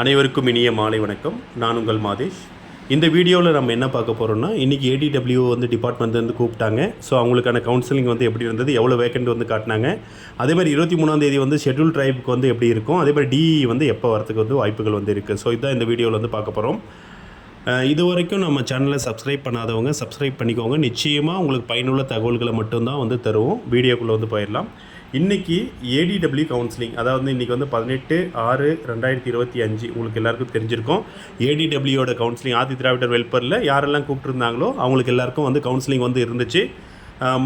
அனைவருக்கும் இனிய மாலை வணக்கம். நான் உங்கள் மாதேஷ். இந்த வீடியோவில் நம்ம என்ன பார்க்க போகிறோம்னா இன்றைக்கி ஏடிடபிள்யூ வந்து டிபார்ட்மெண்ட் வந்து கூப்பிட்டாங்க. ஸோ அவங்களுக்கான கவுன்சிலிங் வந்து எப்படி இருந்தது எவ்வளோ வேக்கண்ட் வந்து காட்டினாங்க. அதே மாதிரி இருபத்தி மூணாம் தேதி வந்து ஷெட்யூல் ட்ரைபுக்கு வந்து எப்படி இருக்கும் அதே மாதிரி டிஇ வந்து எப்போ வரதுக்கு வந்து வாய்ப்புகள் வந்து இருக்குது ஸோ இதுதான் இந்த வீடியோவில் வந்து பார்க்க போகிறோம் இது வரைக்கும் நம்ம சேனலை சப்ஸ்கிரைப் பண்ணாதவங்க சப்ஸ்கிரைப் பண்ணிக்கோங்க. நிச்சயமாக உங்களுக்கு பயனுள்ள தகவல்களை மட்டும்தான் வந்து தருவோம். வீடியோக்குள்ளே வந்து போயிடலாம். இன்றைக்கி ஏடிடபிள்யூ கவுன்சிலிங் அதாவது இன்றைக்கி வந்து பதினெட்டு ஆறு ரெண்டாயிரத்தி இருபத்தி அஞ்சு உங்களுக்கு எல்லாருக்கும் தெரிஞ்சிருக்கும். ஏடிடபிள்யூட கவுன்சிலிங் ஆதி திராவிடர் வெல்பரில் யாரெல்லாம் கூப்பிட்டுருந்தாங்களோ அவங்களுக்கு எல்லாருக்கும் வந்து கவுன்சிலிங் வந்து இருந்துச்சு.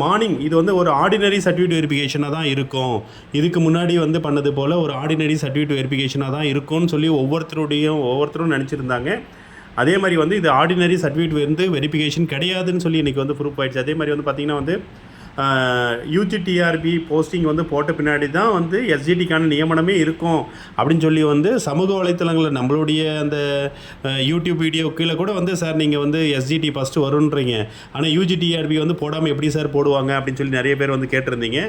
மார்னிங் இது வந்து ஒரு ஆர்டினரி சர்டிஃபிகேட் வெரிஃபிகேஷனாக தான் இருக்கும். இதுக்கு முன்னாடி வந்து பண்ணது போல் ஒரு ஆர்டினரி சர்டிஃபிகேட் வெரிஃபிகேஷனாக தான் இருக்கும்னு சொல்லி ஒவ்வொருத்தருடையும் ஒவ்வொருத்தரும் நினச்சிருந்தாங்க. அதே மாதிரி வந்து இது ஆர்டினரி சர்டிஃபிகேட் வந்து வெரிஃபிகேஷன் கிடையாதுன்னு சொல்லி இன்றைக்கி வந்து ப்ரூஃப் ஆயிடுச்சு. அதே மாதிரி வந்து பார்த்திங்கன்னா வந்து யூஜிடிஆர்பி போஸ்டிங் வந்து போட்ட பின்னாடி தான் வந்து எஸ்ஜிடிக்கான நியமனமே இருக்கும் அப்படின்னு சொல்லி வந்து சமூக வலைத்தளங்களில் நம்மளுடைய அந்த யூடியூப் வீடியோ கீழே கூட வந்து சார் நீங்கள் வந்து எஸ்ஜிடி ஃபஸ்ட்டு வருன்றீங்க ஆனால் யூஜிடிஆர்பி வந்து போடாமல் எப்படி சார் போடுவாங்க அப்படின்னு சொல்லி நிறைய பேர் வந்து கேட்டிருந்தீங்க.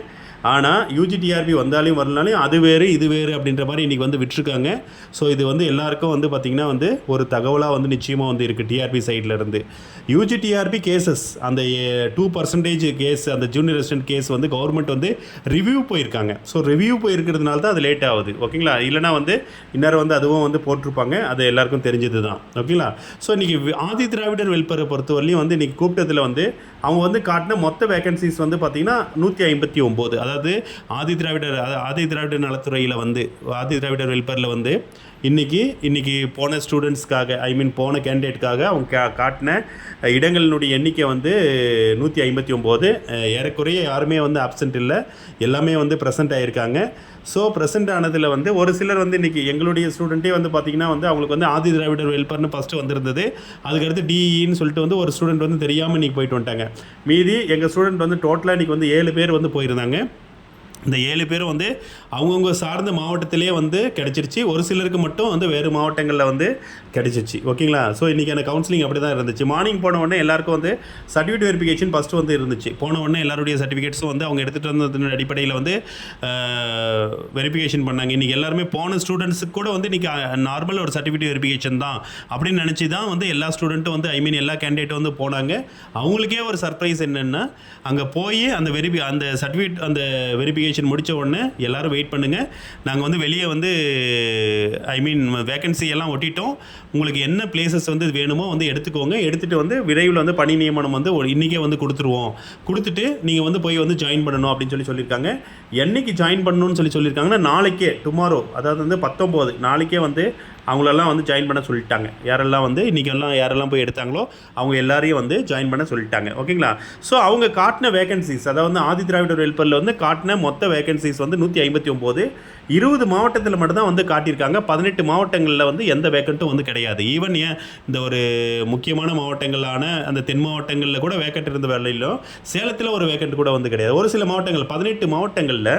ஆனால் யூஜிடிஆர்பி வந்தாலும் வரலாலும் அது வேறு இது வேறு அப்படின்ற மாதிரி இன்றைக்கி வந்து விட்டுருக்காங்க. ஸோ இது வந்து எல்லாருக்கும் வந்து பார்த்திங்கன்னா வந்து ஒரு தகவலாக வந்து நிச்சயமாக வந்து இருக்குது டிஆர்பி சைடில் இருந்து. யூஜிடிஆர்பி கேசஸ் அந்த டூ பர்சன்டேஜ் கேஸ் அந்த ஜூனியர் ரெசிடென்ட் கேஸ் வந்து கவர்மெண்ட் வந்து ரிவ்யூ போயிருக்காங்க. ஸோ ரிவ்யூ போயிருக்கிறதுனால தான் அது லேட் ஆகுது. ஓகேங்களா? இல்லைனா வந்து இந்நேரம் வந்து அதுவும் வந்து போட்டிருப்பாங்க. அது எல்லாருக்கும் தெரிஞ்சது தான். ஓகேங்களா? ஸோ இன்றைக்கி ஆதி திராவிடர் வெல்பரை பொறுத்தவரையிலையும் வந்து இன்றைக்கி கூப்பிட்டத்தில் வந்து அவங்க வந்து காட்டின மொத்த வேகன்சிஸ் வந்து பார்த்திங்கன்னா நூற்றி ஐம்பத்தி ஒம்பது. அதாவது ஆதி திராவிடர் அதாவது ஆதி திராவிடர் நலத்துறையில் வந்து ஆதி திராவிடர் வெல்பரில் வந்து இன்றைக்கி இன்றைக்கி போன ஸ்டூடெண்ட்ஸ்க்காக ஐ மீன் போன கேண்டிடேட்காக அவங்க கா காட்டின இடங்களினுடைய எண்ணிக்கை வந்து நூற்றி ஐம்பத்தி ஒம்பது ஏறக்குறைய யாருமே வந்து ஆப்சண்ட் இல்லை. எல்லாமே வந்து ப்ரெசென்ட் ஆகியிருக்காங்க ஸோ ப்ரெசென்ட் ஆனதில் வந்து ஒரு சிலர் வந்து இன்றைக்கி எங்களுடைய ஸ்டூடெண்ட்டே வந்து பார்த்திங்கன்னா வந்து அவங்களுக்கு வந்து ஆதி திராவிடர் வெல்பர்னு ஃபஸ்ட்டு வந்திருந்தது. அதுக்கடுத்து டிஇன்னு சொல்லிட்டு வந்து ஒரு ஸ்டூடெண்ட் வந்து தெரியாமல் இன்றைக்கி போயிட்டு வந்துட்டாங்க. மீதி எங்கள் ஸ்டூடெண்ட் வந்து டோட்டலாக இன்றைக்கி வந்து ஏழு பேர் வந்து போயிருந்தாங்க. இந்த ஏழு பேரும் வந்து அவங்கவுங்க சார்ந்த மாவட்டத்திலே வந்து கிடச்சிருச்சு. ஒரு சிலருக்கு மட்டும் வந்து வேறு மாவட்டங்களில் வந்து கிடச்சிருச்சு ஓகேங்களா? ஸோ இன்றைக்கி எனக்கு கவுன்சிலிங் அப்படி தான் இருந்துச்சு. மார்னிங் போன உடனே எல்லாருக்கும் வந்து சர்டிஃபிகேட் வெரிஃபிகேஷன் ஃபஸ்ட்டு வந்து இருந்துச்சு. போன உடனே எல்லாருடைய சர்டிஃபிகேட்ஸும் வந்து அவங்க எடுத்துகிட்டு வந்ததுன்னு அடிப்படையில் வந்து வெரிஃபிகேஷன் பண்ணாங்க. இன்றைக்கி எல்லாருமே போன ஸ்டூடெண்ட்ஸுக்கு கூட வந்து இன்றைக்கி நார்மல் ஒரு சர்டிஃபிகேட் வெரிஃபிகேஷன் தான் அப்படின்னு நினச்சி தான் வந்து எல்லா ஸ்டூடெண்ட்டும் வந்து ஐ மீன் எல்லா கேண்டிடேட்டும் வந்து போனாங்க. அவங்களுக்கே ஒரு சர்ப்ரைஸ் என்னென்னா அங்கே போய் அந்த வெரிஃபி அந்த சர்டிஃபிகேட் அந்த வெரிஃபிகேஷன் முடித்த உடனே எல்லாரும் வெயிட் பண்ணுங்கள் நாங்கள் வந்து வெளியே வந்து ஐ மீன் வேகன்சி எல்லாம் ஒட்டிட்டோம். உங்களுக்கு என்ன பிளேசஸ் வந்து வேணுமோ வந்து எடுத்துக்கோங்க. எடுத்துகிட்டு வந்து விரைவில் வந்து பணி நியமனம் வந்து ஒரு இன்றைக்கே வந்து கொடுத்துருவோம். கொடுத்துட்டு நீங்கள் வந்து போய் வந்து ஜாயின் பண்ணணும் அப்படின்னு சொல்லி சொல்லியிருக்காங்க. என்னைக்கு ஜாயின் பண்ணணும்னு சொல்லி சொல்லியிருக்காங்கன்னா நாளைக்கே டுமாரோ அதாவது வந்து பத்தொம்போது நாளைக்கே வந்து அவங்களெல்லாம் வந்து ஜாயின் பண்ண சொல்லிட்டாங்க. யாரெல்லாம் வந்து இன்றைக்கி எல்லாம் யாரெல்லாம் போய் எடுத்தாங்களோ அவங்க எல்லாரையும் வந்து ஜாயின் பண்ண சொல்லிட்டாங்க. ஓகேங்களா? ஸோ அவங்க காட்டின வேகன்சிஸ் அதாவது வந்து ஆதி திராவிடர் வெல்பரில் வந்து காட்டின மொத்த வேகன்சிஸ் வந்து நூற்றி ஐம்பத்தி ஒம்பது. இருபது மாவட்டத்தில் மட்டும்தான் வந்து காட்டியிருக்காங்க. பதினெட்டு மாவட்டங்களில் வந்து எந்த வேக்கண்ட்டும் வந்து கிடையாது. ஈவன் ஏன் இந்த ஒரு முக்கியமான மாவட்டங்களான அந்த தென் மாவட்டங்களில் கூட வேக்கண்ட் இருந்த வேலையிலும் சேலத்தில் ஒரு வேக்கண்ட் கூட வந்து கிடையாது. ஒரு சில மாவட்டங்கள் பதினெட்டு மாவட்டங்களில்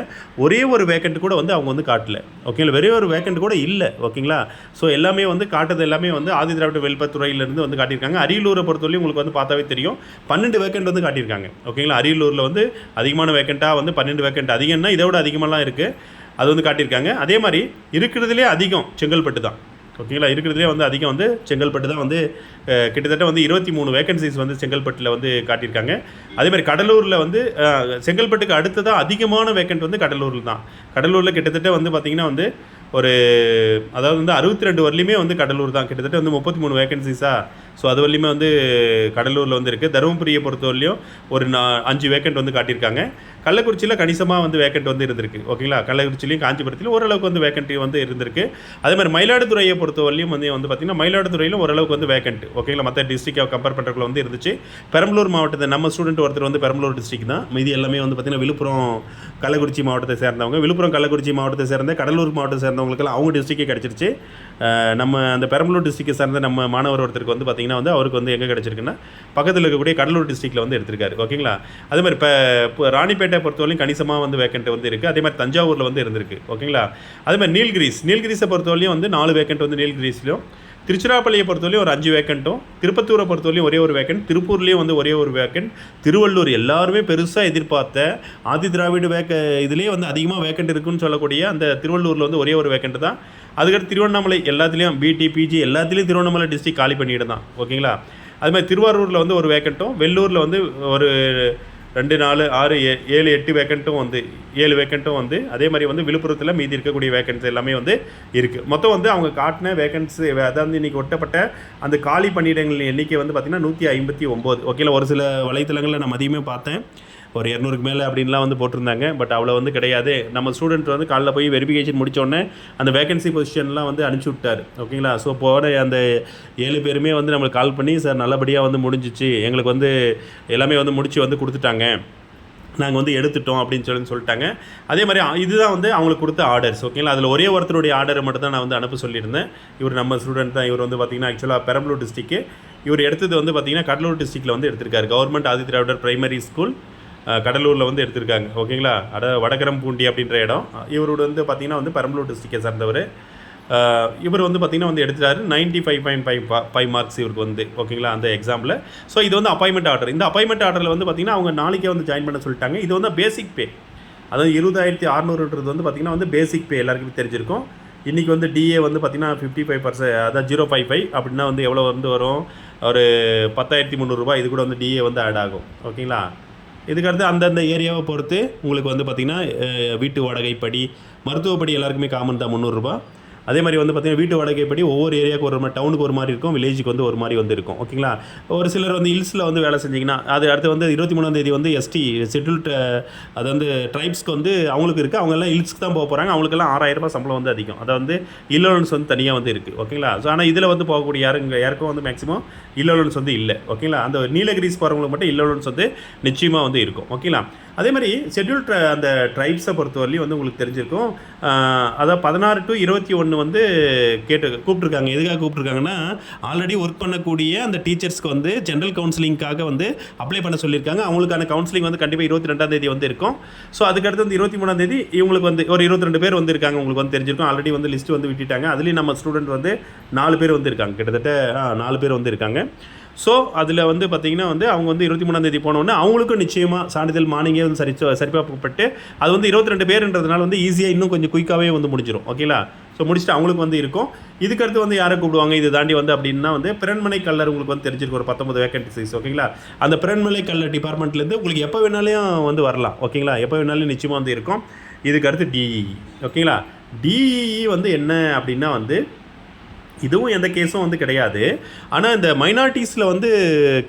ஒரே ஒரு வேக்கண்ட் கூட வந்து அவங்க வந்து காட்டல. ஓகேங்களா? ஒரே ஒரு வேக்கண்ட் கூட இல்லை. ஓகேங்களா? ஸோ எல்லாமே வந்து காட்டுறது எல்லாமே வந்து ஆதி திராவிட வெல்பத்துறையிலேருந்து வந்து காட்டியிருக்காங்க. அரியலூரை பொறுத்தவரையும் உங்களுக்கு வந்து பார்த்தாவே தெரியும். பன்னெண்டு வேக்கண்ட் வந்து காட்டியிருக்காங்க. ஓகேங்களா அரியலூரில் வந்து அதிகமான வேக்கண்ட்டாக வந்து பன்னெண்டு வேக்கண்ட் அதிகம்னா இதை விட அதிகமெல்லாம் இருக்குது அது வந்து காட்டியிருக்காங்க. அதே மாதிரி இருக்கிறதுலே அதிகம் செங்கல்பட்டு தான். ஓகேங்களா இருக்கிறதுலே வந்து அதிகம் வந்து செங்கல்பட்டு தான் வந்து கிட்டத்தட்ட வந்து இருபத்தி மூணு வேகன்சிஸ் வந்து செங்கல்பட்டில் வந்து காட்டியிருக்காங்க. அதே மாதிரி கடலூரில் வந்து செங்கல்பட்டுக்கு அடுத்ததாக அதிகமான வேக்கண்ட் வந்து கடலூரில் தான். கடலூரில் கிட்டத்தட்ட வந்து பார்த்திங்கன்னா வந்து ஒரு அதாவது வந்து அறுபத்தி ரெண்டு வரலையுமே வந்து கடலூர் தான். கிட்டத்தட்ட வந்து முப்பத்தி மூணு வேகன்சிஸாக ஸோ அது வரலையுமே வந்து கடலூரில் வந்து இருக்குது தருமபுரியை பொறுத்தவரையிலையும் ஒரு நா அஞ்சு வேக்கண்ட் வந்து காட்டியிருக்காங்க. கள்ளக்குறிச்சியில் கணிசமாக வந்து வேக்கண்ட் வந்து இருந்திருக்கு. ஓகேங்களா கள்ளக்குறிச்சிலையும் காஞ்சிபுரத்திலும் ஓரளவுக்கு வந்து வேக்கண்ட் வந்து இருந்திருக்கு. அதே மாதிரி மயிலாடுதுறையை பொறுத்தவரையிலும் வந்து வந்து பார்த்திங்கன்னா மயிலாடுதுறையிலும் ஓரளவுக்கு வந்து வேக்கண்ட் ஓகேங்களா மற்ற டிஸ்ட்ரிக்டை கம்பேர் பண்ணுறதுக்குள்ள வந்து இருந்துச்சு. பெரம்பலூர் மாவட்டத்தை நம்ம ஸ்டூடெண்ட் ஒருத்தர் வந்து பெரம்பலூர் டிஸ்ட்ரிக் தான். மீதி எல்லாமே வந்து பார்த்திங்கன்னா விழுப்புரம் கள்ளக்குறிச்சி மாவட்டத்தை சேர்ந்தவங்க. விழுப்புரம் கள்ளக்குறிச்சி மாவட்டத்தை சேர்ந்த கடலூர் மாவட்டத்தை சேர்ந்தவங்களுக்கெல்லாம் அவங்க டிஸ்ட்ரிக்டே கிடச்சிருச்சு. நம்ம அந்த பெரம்பலூர் டிஸ்ட்ரிக்டை சேர்ந்த நம்ம மாணவர் ஒருத்தருக்கு வந்து பார்த்திங்கன்னா வந்து அவருக்கு வந்து எங்கே கிடச்சிருக்குன்னா பக்கத்தில் இருக்கக்கூடிய கடலூர் டிஸ்ட்ரிக்ட்டில் வந்து எடுத்திருக்காரு. ஓகேங்களா அதே மாதிரி இப்போ ராணிப்பேட்டை ராணிப்பேட்டை பொறுத்தவரையும் கணிசமாக வந்து வேக்கண்ட் வந்து இருக்குது அதே மாதிரி தஞ்சாவூரில் வந்து இருந்திருக்கு. ஓகேங்களா? அதே மாதிரி நீல்கிரிஸ். நீல்கிரிஸை பொறுத்தவரையும் வந்து நாலு வேக்கண்ட் வந்து நீல்கிரிஸ்லையும் திருச்சிராப்பள்ளியை பொறுத்தவரையும் ஒரு அஞ்சு வேக்கண்ட்டும் திருப்பத்தூரை பொறுத்தவரையும் ஒரே ஒரு வேக்கண்ட் திருப்பூர்லேயும் வந்து ஒரே ஒரு வேக்கண்ட் திருவள்ளூர் எல்லாருமே பெருசாக எதிர்பார்த்த ஆதி திராவிட வேக்க இதுலேயே வந்து அதிகமாக வேக்கண்ட் இருக்குன்னு சொல்லக்கூடிய அந்த திருவள்ளூரில் வந்து ஒரே ஒரு வேக்கண்ட் தான். அதுக்கடுத்து திருவண்ணாமலை எல்லாத்துலேயும் பிடி பிஜி எல்லாத்துலேயும் திருவண்ணாமலை டிஸ்ட்ரிக் காலி பண்ணிட்டு தான். ஓகேங்களா? அது மாதிரி திருவாரூரில் வந்து ஒரு வேக்கண்ட்டும் வெள்ளூரில் வந்து ஒரு ரெண்டு நாலு ஆறு ஏ ஏழு எட்டு வேக்கண்ட்டும் வந்து ஏழு வேக்கண்ட்டும் வந்து அதே மாதிரி வந்து விழுப்புரத்தில் மீதி இருக்கக்கூடிய வேக்கன்ஸ் எல்லாமே வந்து இருக்குது மொத்தம் வந்து அவங்க காட்டின வேகன்சி அதாவது இன்றைக்கி ஒட்டப்பட்ட அந்த காலி பணியிடங்களின் எண்ணிக்கை வந்து பார்த்திங்கன்னா நூற்றி ஐம்பத்தி ஒம்பது. ஓகேல ஒரு சில வலைத்தளங்களில் நான் மதியமே பார்த்தேன். ஒரு இரநூறுக்கு மேலே அப்படின்லாம் வந்து போட்டிருந்தாங்க. பட் அவ்வளோ வந்து கிடையாது. நம்ம ஸ்டூடெண்ட் வந்து காலைல போய் வெரிஃபிகேஷன் முடித்தோடனே அந்த வேகன்சி பொசிஷன்லாம் வந்து அனுப்பிச்சி விட்டார். ஓகேங்களா ஸோ போன அந்த ஏழு பேருமே வந்து நம்மளுக்கு கால் பண்ணி சார் நல்லபடியாக வந்து முடிஞ்சிச்சு. எங்களுக்கு வந்து எல்லாமே வந்து முடிச்சு வந்து கொடுத்துட்டாங்க. நாங்கள் வந்து எடுத்துட்டோம் அப்படின்னு சொல்லி சொல்லிட்டாங்க. அதே மாதிரி இதுதான் வந்து அவங்களுக்கு கொடுத்த ஆர்டர்ஸ் ஓகேங்களா அதில் ஒரே ஒருத்தருடைய ஆர்டரை மட்டும் தான் நான் வந்து அனுப்ப சொல்லியிருந்தேன். இவர் நம்ம ஸ்டூடெண்ட் தான். இவர் வந்து பார்த்தீங்கன்னா ஆக்சுவலாக பெரம்பலூர் டிஸ்ட்ரிக்கு இவர் எடுத்தது வந்து பார்த்தீங்கன்னா கடலூர் டிஸ்ட்ரிக்ட்டில் வந்து எடுத்திருக்காரு. Government Adi Dravidar primary school கடலூரில் வந்து எடுத்திருக்காங்க. ஓகேங்களா? அட வடகரம் பூண்டி அப்படின்ற இடம். இவரோட வந்து பார்த்தீங்கன்னா வந்து பெரம்பலூர் டிஸ்ட்ரிக்டை சார்ந்தவர். இவர் வந்து பார்த்திங்கன்னா வந்து எடுத்துட்டாரு. Ninety five point five five marks இவருக்கு வந்து ஓகேங்களா? அந்த எக்ஸாமில் ஸோ இது வந்து அப்பாயின்மெண்ட் ஆர்டர் இந்த அப்பாயின்மெண்ட் ஆர்டரில் வந்து பார்த்தீங்கன்னா அவங்க நாளைக்கே வந்து ஜாயின் பண்ண சொல்லிட்டாங்க. இது வந்து பேசிக் பே அதாவது இருபதாயிரத்தி அறநூறுன்றது வந்து பார்த்திங்கன்னா வந்து பேசிக் பே எல்லாருக்குமே தெரிஞ்சிருக்கும். இன்றைக்கி வந்து டிஏ வந்து பார்த்தீங்கன்னா ஃபிஃப்டி ஃபைவ் பர்சன்ட் அதாவது ஜீரோ ஃபைவ் ஃபைவ் அப்படின்னா வந்து எவ்வளோ வந்து வரும்? ஒரு பத்தாயிரத்தி முந்நூறுரூபா இது கூட வந்து டிஏ வந்து ஆட் ஆகும். ஓகேங்களா? இதுக்கடுத்து அந்தந்த ஏரியாவை பொறுத்து உங்களுக்கு வந்து பார்த்திங்கன்னா வீட்டு வாடகைப்படி மருத்துவப்படி எல்லாருக்குமே காமன் தான் முந்நூறுரூபா அதே மாதிரி வந்து பார்த்திங்கன்னா வீட்டு வாடகைப்படி ஒவ்வொரு ஏரியாவுக்கு ஒரு மாதிரி டவுனுக்கு ஒரு மாதிரி இருக்கும் வில்லேஜுக்கு வந்து ஒரு மாதிரி வந்து இருக்கும். ஓகேங்களா? ஒரு சிலர் வந்து ஹில்ஸில் வந்து வேலை செஞ்சிங்கன்னா அது அடுத்து வந்து இருபத்தி மூணாம் தேதி வந்து எஸ்டி ஷெட்யூல்ட் அது வந்து ட்ரைப்ஸ்க்கு வந்து அவங்களுக்கு இருக்குது அவங்கெல்லாம் ஹில்ஸ்க்கு தான் போக போகிறாங்க அவங்களுக்கெல்லாம் ஆறாயிரம் ரூபாய் சம்பளம் வந்து அதிகம். அதை வந்து இல்லோலன்ஸ் வந்து தனியாக வந்து இருக்குது ஓகேங்களா? ஸோ ஆனால் இதில் வந்து போகக்கூடிய யாருங்க யாருக்கும் வந்து மேக்ஸிமம் இல்லோலன்ஸ் வந்து இல்லை. ஓகேங்களா? அந்த நீலகிரிஸ் போகிறவங்களுக்கு மட்டும் இல்லோலன்ஸ் வந்து நிச்சயமாக வந்து இருக்கும். ஓகேங்களா? அதே மாதிரி ஷெட்யூல் அந்த ட்ரைப்ஸை பொறுத்தவரையிலையும் வந்து உங்களுக்கு தெரிஞ்சிருக்கும். அதாவது பதினாறு டு இருபத்தி ஒன்று வந்து கேட்டு கூப்பிட்ருக்காங்க எதுக்காக கூப்பிட்ருக்காங்கன்னா ஆல்ரெடி ஒர்க் பண்ணக்கூடிய அந்த டீச்சர்ஸ்க்கு வந்து ஜென்ரல் கவுன்சிலிங்காக வந்து அப்ளை பண்ண சொல்லியிருக்காங்க. அவங்களுக்கான கவுன்சிலிங் வந்து கண்டிப்பாக இருபத்தி ரெண்டாம் தேதி வந்து இருக்கும். ஸோ அதுக்கடுத்து வந்து இருபத்தி மூணாம் தேதி இவங்களுக்கு வந்து ஒரு இருபத்தி ரெண்டு பேர் வந்துருக்காங்க உங்களுக்கு வந்து தெரிஞ்சிருக்கும். ஆல்ரெடி வந்து லிஸ்ட் வந்து விட்டுட்டாங்க. அதுலேயும் நம்ம ஸ்டூடெண்ட் வந்து நாலு பேர் வந்து இருக்காங்க. கிட்டத்தட்ட நாலு பேர் வந்து இருக்காங்க. ஸோ அதில் வந்து பார்த்திங்கன்னா வந்து அவங்க வந்து இருபத்தி மூணாந்தேதி போனோன்னே அவங்களுக்கும் நிச்சயமாக சான்றிதழ் மார்னிங்கே வந்து சரி சரிபார்க்கப்பட்டு அது வந்து இருபத்தி ரெண்டு பேருன்றதுனால வந்து ஈஸியாக இன்னும் கொஞ்சம் குயிக்காகவே வந்து முடிஞ்சிடும் ஓகேங்களா ஸோ முடிச்சுட்டு அவங்களுக்கு வந்து இருக்கும். இதுக்கடுத்து வந்து யாரை கூப்பிடுவாங்க? இது தாண்டி வந்து அப்படின்னா வந்து பிறன்மனை கல்லர் உங்களுக்கு வந்து தெரிஞ்சிருக்கும். ஒரு பத்தொம்பது வேகன்சிஸ் ஓகேங்களா அந்த பிறன்மலை கல்லர் டிபார்ட்மெண்ட்லேருந்து உங்களுக்கு எப்போ வேணாலும் வந்து வரலாம். ஓகேங்களா எப்போ வேணாலும் நிச்சயமாக வந்து இருக்கும். இதுக்கடுத்து டிஇஇ ஓகேங்களா டிஇஇ வந்து என்ன அப்படின்னா வந்து இதுவும் எந்த கேஸும் வந்து கிடையாது. ஆனால் இந்த மைனாரிட்டிஸில் வந்து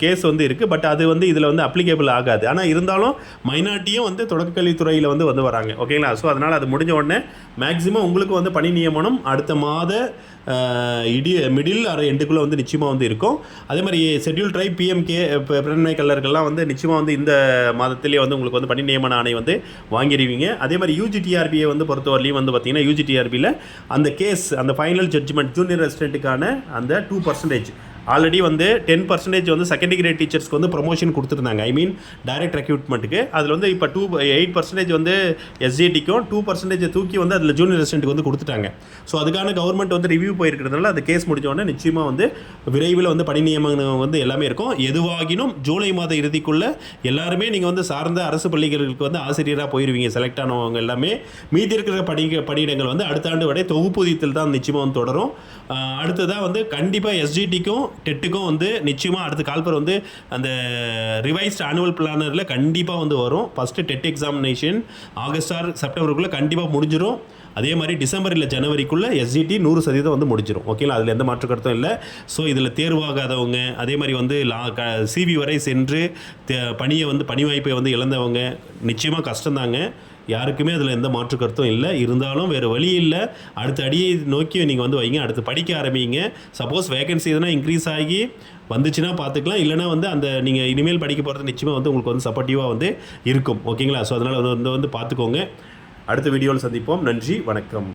கேஸ் வந்து இருக்குது பட் அது வந்து இதில் வந்து அப்ளிகேபிள் ஆகாது. ஆனால் இருந்தாலும் மைனாரிட்டியும் வந்து தொடக்கக்கல்வித்துறையில் வந்து வந்து வராங்க. ஓகேங்களா ஸோ அதனால் அது முடிஞ்ச உடனே மேக்ஸிமம் உங்களுக்கு வந்து பணி நியமனம் அடுத்த மாத இடி மிடில் அரை எண்டுக்குள்ளே வந்து நிச்சயமாக வந்து இருக்கும். அதே மாதிரி ஷெட்யூல் ட்ரைப் பிஎம்கே பிரண்மை கல்லர்கள்லாம் வந்து நிச்சயமாக வந்து இந்த மாதத்திலே வந்து உங்களுக்கு வந்து பணி நியமன ஆணை வந்து வாங்கிடுவீங்க. அதே மாதிரி யூஜிடிஆர்பியை வந்து பொறுத்தவரையிலையும் வந்து பார்த்தீங்கன்னா யூஜிடிஆர்பியில் அந்த கேஸ் அந்த ஃபைனல் ஜட்ஜ்மெண்ட் ஜூனியர் ரெசிடென்ட்டுக்கான அந்த டூ பர்சன்டேஜ் ஆல்ரெடி வந்து டென் பர்சன்டேஜ் வந்து செகண்ட் கிரேட் டீச்சர்ஸ்க்கு வந்து ப்ரொமோஷன் கொடுத்துருந்தாங்க. ஐ மீன் டைரக்ட் ரெக்யூட்மெண்ட்டுக்கு அதில் வந்து இப்போ டூ எயிட் பர்சன்டேஜ் வந்து எஸ்ஜிடிக்கும் டூ பர்சன்டேஜ் தூக்கி வந்து அதில் ஜூனியர் ரெசிடென்ட்டுக்கு வந்து கொடுத்துட்டாங்க. ஸோ அதுக்கான கவர்மெண்ட் வந்து ரிவ்யூ போயிருக்கிறதுனால அந்த கேஸ் முடிஞ்சோடனே நிச்சயமாக வந்து விரைவில் வந்து பணி நியமனம் வந்து எல்லாமே இருக்கும். எதுவாகினும் ஜூலை மாத இறுதிக்குள்ளே எல்லாருமே நீங்கள் வந்து சார்ந்த அரசு பள்ளிகளுக்கு வந்து ஆசிரியராக போயிடுவீங்க செலக்ட் ஆனவங்க எல்லாமே. மீதி இருக்கிற பணி பணியிடங்கள் வந்து அடுத்த ஆண்டு வரை தொகுப்பூதியத்தில் தான் நிச்சயமாக வந்து தொடரும். அடுத்ததாக வந்து கண்டிப்பாக எஸ்ஜிடிக்கும் டெட்டுக்கும் வந்து நிச்சயமாக அடுத்த கால்பர் வந்து அந்த ரிவைஸ்ட் ஆனுவல் பிளானரில் கண்டிப்பாக வந்து வரும். First TET examination August or செப்டம்பருக்குள்ளே கண்டிப்பாக முடிஞ்சிடும் அதே மாதிரி டிசம்பர் இல்லை ஜனவரிக்குள்ளே எஸ்ஜிடி நூறு சதவீதம் வந்து முடிச்சிடும் ஓகேங்களா அதில் எந்த மாற்று கருத்தும் இல்லை. ஸோ இதில் தேர்வாகாதவங்க அதே மாதிரி வந்து லா க சிவி வரை சென்று தே- பணியை வந்து பணி வாய்ப்பை வந்து இழந்தவங்க நிச்சயமாக கஷ்டம்தாங்க. யாருக்குமே அதில் எந்த மாற்று கருத்தும் இல்லை. இருந்தாலும் வேறு வழி இல்லை. அடுத்த அடியை நோக்கி நீங்கள் வந்து வைங்க. அடுத்து படிக்க ஆரம்பிங்க. சப்போஸ் வேகன்சி எதுனா இன்க்ரீஸ் ஆகி வந்துச்சுன்னா பார்த்துக்கலாம் இல்லைனா வந்து அந்த நீங்கள் இனிமேல் படிக்க போகிறது நிச்சயமாக வந்து உங்களுக்கு வந்து சப்போர்ட்டிவாக வந்து இருக்கும். ஓகேங்களா ஸோ அதனால் வந்து வந்து பார்த்துக்கோங்க அடுத்த வீடியோவில் சந்திப்போம். நன்றி. வணக்கம்.